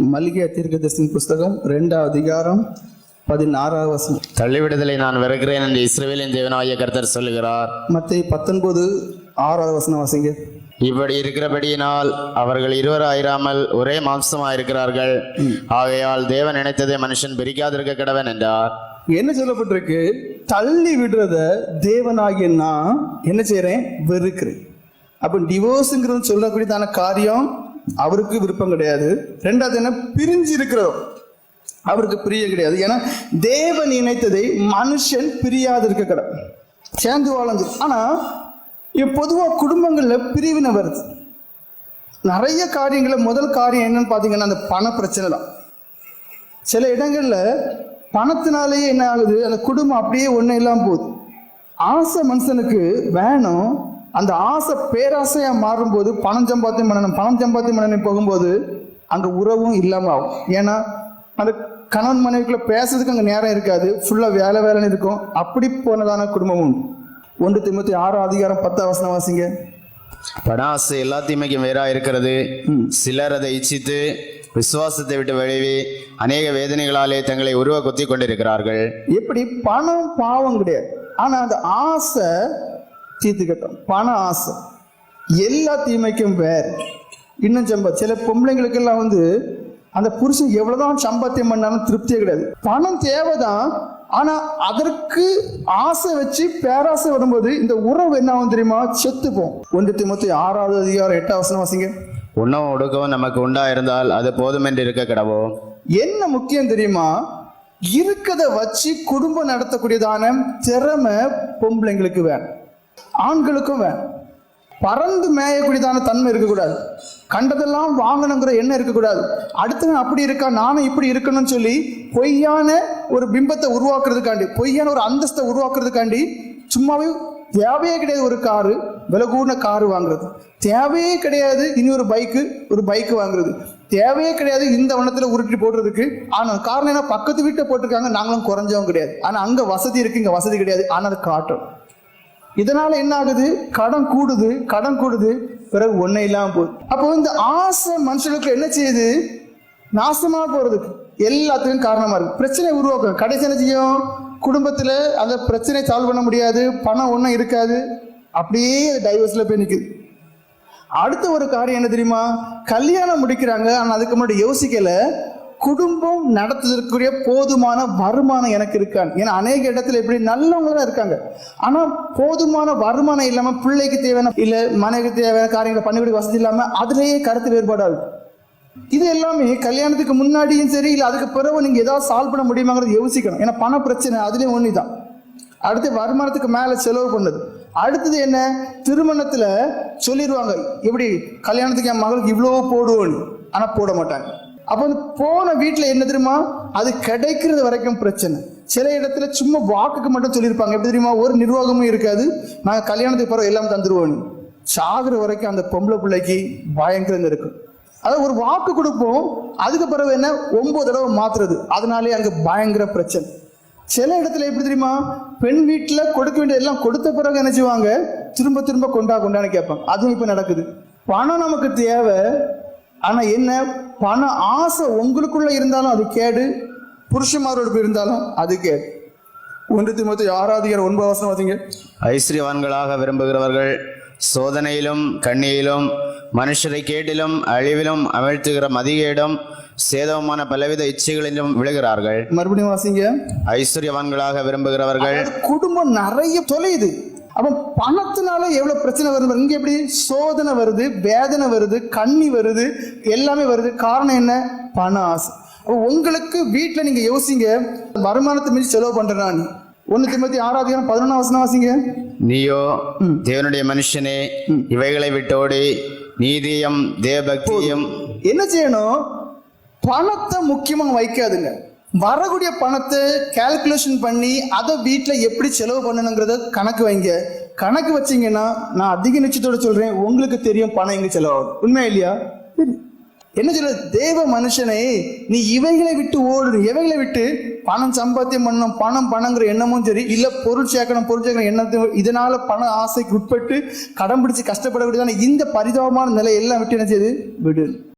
மல்லிகை தீர்க்கதரிசன புஸ்தகம் ரெண்டாவது அதிகாரம் பதினாறாவது வசனம். தள்ளிவிடுதலை நான் வெறுக்கிறேன் என்று இஸ்ரவேலின் தேவனாகிய கர்த்தர் சொல்லுகிறார். மத்திய பத்தொன்பது ஆறாவது வசனம் வாசிங்க. இப்படி இருக்கிறபடியினால் அவர்கள் இருவராயிராமல் ஒரே மாம்சமா இருக்கிறார்கள். ஆகையால் தேவன் நினைத்ததை மனுஷன் பிரிக்காதிருக்க கடவன் என்றார். என்ன சொல்லப்பட்டிருக்கு? தள்ளி விடுறத தேவனாகிய நான் என்ன செய்றேன்? வெறுக்கிறேன். அப்ப டிவோர்ஸுங்கிறது சொல்லக்கூடியதான காரியம் அவருக்கு விருப்பம் கிடையாது. ரெண்டாவது என்ன? பிரிஞ்சு இருக்கிறோம் அவருக்கு பிரிய கிடையாது. ஏன்னா தேவன் இணைத்ததை மனுஷன் பிரியாது இருக்க கடை சேர்ந்து வாழ்ந்து. ஆனா பொதுவாக குடும்பங்களில் பிரிவினை வருது. நிறைய காரியங்களில் முதல் காரியம் என்னன்னு பார்த்தீங்கன்னா அந்த பண பிரச்சனை தான். சில இடங்களில் பணத்தினாலேயே என்ன ஆகுது? அந்த குடும்பம் அப்படியே ஒன்றும் இல்லாமல் போகுது. ஆசை மனுஷனுக்கு வேணும். அந்த ஆசை பேராசையா மாறும்போது பணம் சம்பாத்தியம் பண்ணணும் பணம் சம்பாத்தியம் பண்ணணும் போகும்போது அங்க உறவும் இல்லாம ஆகும். ஏன்னா அந்த கணவன் மனைவிக்குள்ள பேசுறதுக்கு அங்க நேரம் இருக்காது. ஃபுல்லா வேலை வேலைன்னு இருக்கும். அப்படி போனதான குடும்பமும். ஒன்று திமுத்தி ஆறாம் அதிகாரம் பத்தாம் வசனம் வாசிங்க. பணாசு எல்லா தீமைக்கும் வேறா இருக்கிறது. சிலர் அதை இச்சித்து விசுவாசத்தை விட்டு விளைவி அநேக வேதனைகளாலே தங்களை உருவ குத்தி கொண்டிருக்கிறார்கள். எப்படி பணம் பாவம் கிடையாது. ஆனா அந்த ஆசை தீர்த்துக்கட்டும். பண ஆசை. எல்லா தீமைக்கும் வேற இன்னும் சம்ப சில பொம்பளைங்களுக்கெல்லாம் வந்து அந்த புருஷன் எவ்வளவுதான் சம்பாத்தியம் பண்ணாலும் திருப்தியே கிடையாது. பணம் தேவைதான். ஆனா அதற்கு ஆசை வச்சு பேராசை வரும்போது இந்த உறவு என்ன ஆகும் தெரியுமா? செத்துப்போம் ஒன்று திமுத்தி ஆறாவது அதிகாரம் எட்டாம் வசனம் வாசிங்க. உணவும் ஒடுக்கவும் நமக்கு உண்டா இருந்தால் அது போதுமென்று இருக்க கடவோ? என்ன முக்கியம் தெரியுமா? இருக்கத வச்சு குடும்பம் நடத்தக்கூடியதான திறமை பொம்பளைங்களுக்கு வேணும். ஆண்களுக்கும் வேணும் பறந்து மேயக்கூடியதான தன்மை இருக்கக்கூடாது. கண்டதெல்லாம் வாங்கணுங்கிற எண்ணம் இருக்கக்கூடாது. அடுத்தவன் அப்படி இருக்கா நானும் இப்படி இருக்கணும்னு சொல்லி பொய்யான ஒரு பிம்பத்தை உருவாக்குறதுக்காண்டி பொய்யான ஒரு அந்தஸ்தை உருவாக்குறதுக்காண்டி சும்மாவே தேவையே கிடையாது ஒரு காரு விலகூன காரு வாங்குறது. தேவையே கிடையாது இனி ஒரு பைக்கு ஒரு பைக்கு வாங்குறது. தேவையே கிடையாது இந்த வனத்தில் உருட்டி போடுறதுக்கு. ஆனால் காரணம் என்ன? பக்கத்து வீட்டை போட்டிருக்காங்க நாங்களும் குறைஞ்சவங்க கிடையாது. ஆனால் அங்கே வசதி இருக்குது இங்கே வசதி கிடையாது. ஆனால் அது காட்டும். இதனால என்ன ஆகுது? கடன் கூடுது கடன் கூடுது பிறகு ஒண்ணே இல்லாம போகுது. அப்போ இந்த ஆசை மனுஷனுக்கு என்ன செய்யுது? நாசமா போறதுக்கு. எல்லாத்துக்கும் காரணமா இருக்கு. பிரச்சனை உருவாக்கும். கடைசி என்ன செய்யும்? குடும்பத்துல அந்த பிரச்சனை சால்வ் பண்ண முடியாது. பணம் ஒன்றும் இருக்காது. அப்படியே டைவர்ஸ்ல போய் நிற்குது அடுத்த ஒரு காரியம் என்ன தெரியுமா? கல்யாணம் முடிக்கிறாங்க. ஆனால் அதுக்கு முன்னாடி யோசிக்கல. குடும்பம் நடத்துவதற்குரிய போதுமான வருமானம் எனக்கு இருக்கான்னு ஏன்னா அநேக இடத்துல இப்படி நல்லவங்க தான் இருக்காங்க. ஆனா போதுமான வருமானம் இல்லாம பிள்ளைக்கு தேவையான இல்ல மனைவிக்கு தேவையான காரியங்களை பண்ணிவிட வசதி இல்லாம அதுலேயே கருத்து வேறுபாடாது இது எல்லாமே கல்யாணத்துக்கு முன்னாடியும் சரி இல்ல அதுக்கு பிறகு நீங்க ஏதாவது சால்வ் பண்ண முடியுமாங்கிறது யோசிக்கணும். ஏன்னா பண பிரச்சனை அதுலயும் ஒண்ணுதான் அடுத்து வருமானத்துக்கு மேல செலவு பண்ணது. அடுத்தது என்ன? திருமணத்துல சொல்லிடுவாங்க எப்படி? கல்யாணத்துக்கு என் மகளுக்கு இவ்வளவு போடுவோன்னு. ஆனா போட மாட்டாங்க. அப்போ வந்து போன வீட்டில் என்ன தெரியுமா? அது கிடைக்கிறது வரைக்கும் பிரச்சனை. சில இடத்துல சும்மா வாக்குக்கு மட்டும் சொல்லியிருப்பாங்க. எப்படி தெரியுமா? ஒரு நிர்வாகமும் இருக்காது. நாங்கள் கல்யாணத்துக்கு பிறகு எல்லாம் தந்துடுவோம் சாகுற வரைக்கும் அந்த பொம்பளை பிள்ளைக்கு பயங்கரம் இருக்கும் அதாவது ஒரு வாக்கு கொடுப்போம். அதுக்கு பிறகு என்ன? ஒன்பது தடவை மாத்துறது. அதனாலே அங்கே பயங்கர பிரச்சனை. சில இடத்துல எப்படி தெரியுமா? பெண் வீட்டில் கொடுக்க வேண்டிய எல்லாம் கொடுத்த பிறகு என்ன செய்வாங்க? திரும்ப திரும்ப கொண்டா கொண்டான்னு கேட்பாங்க. அதுவும் இப்போ நடக்குது. பணம் நமக்கு தேவை. ஆனா என்ன? பண ஆசை உங்களுக்குள்ள இருந்தாலும் அது கேடு. புருஷமாரோடு இருந்தாலும் அது கேடு. ஒன்று திமுத்தி ஆறாவது ஒன்பது வருஷம் பார்த்தீங்க ஐஸ்வர்யவான்களாக விரும்புகிறவர்கள் சோதனையிலும் கண்ணியிலும் மனுஷரை கேட்டிலும் அழிவிலும் அமிழ்த்துகிற மதிகேடும் சேதமான பலவித இச்சைகளிலும் விழுகிறார்கள். மறுபடியும் வாசிங்க. ஐஸ்வர்யவான்களாக விரும்புகிறவர்கள் குடும்பம் நிறைய தொலையுது. அப்ப பணத்தினால எவ்வளவு பிரச்சனை வருது. இங்க எப்படி? சோதனை வருது வேதனை வருது கண்ணி வருது எல்லாமே வருது. காரணம் என்ன? பண ஆசை. அப்ப உங்களுக்கு வீட்டுல நீங்க யோசிங்க வருமானத்தை மீறி செலவு பண்றேன் நான் ஒண்ணு திமுத்தி ஆறாவது பதினொன்றாம் வசனம் வாசிங்க? நீயோ தேவனுடைய மனுஷனே இவைகளை விட்டோடி நீதியம் தேவபக்தியும் என்ன செய்யணும்? பணத்தை முக்கியமா வைக்காதுங்க. வரக்கூடிய பணத்தை கால்குலேஷன் பண்ணி அதை வீட்டில் எப்படி செலவு பண்ணணுங்கிறத கணக்கு வைங்க. கணக்கு வச்சீங்கன்னா நான் அதிக நிச்சயத்தோட சொல்கிறேன் உங்களுக்கு தெரியும் பணம் எங்கே செலவாகும் உண்மை இல்லையா? என்ன சொல்ல தேவ மனுஷனே நீ இவைகளை விட்டு ஓடணும் இவைகளை விட்டு பணம் சம்பாத்தியம் பண்ணணும் பணம் பணங்கிற எண்ணமும் சரி இல்ல பொருள் சேர்க்கணும் பொருள் சேர்க்கணும் எண்ணத்தையும் இதனால பண ஆசைக்கு உட்பட்டு கடன் பிடிச்சு கஷ்டப்படக்கூடியதான இந்த பரிதாபமான நிலை எல்லாம் விட்டு என்ன செய்யுது? விடு.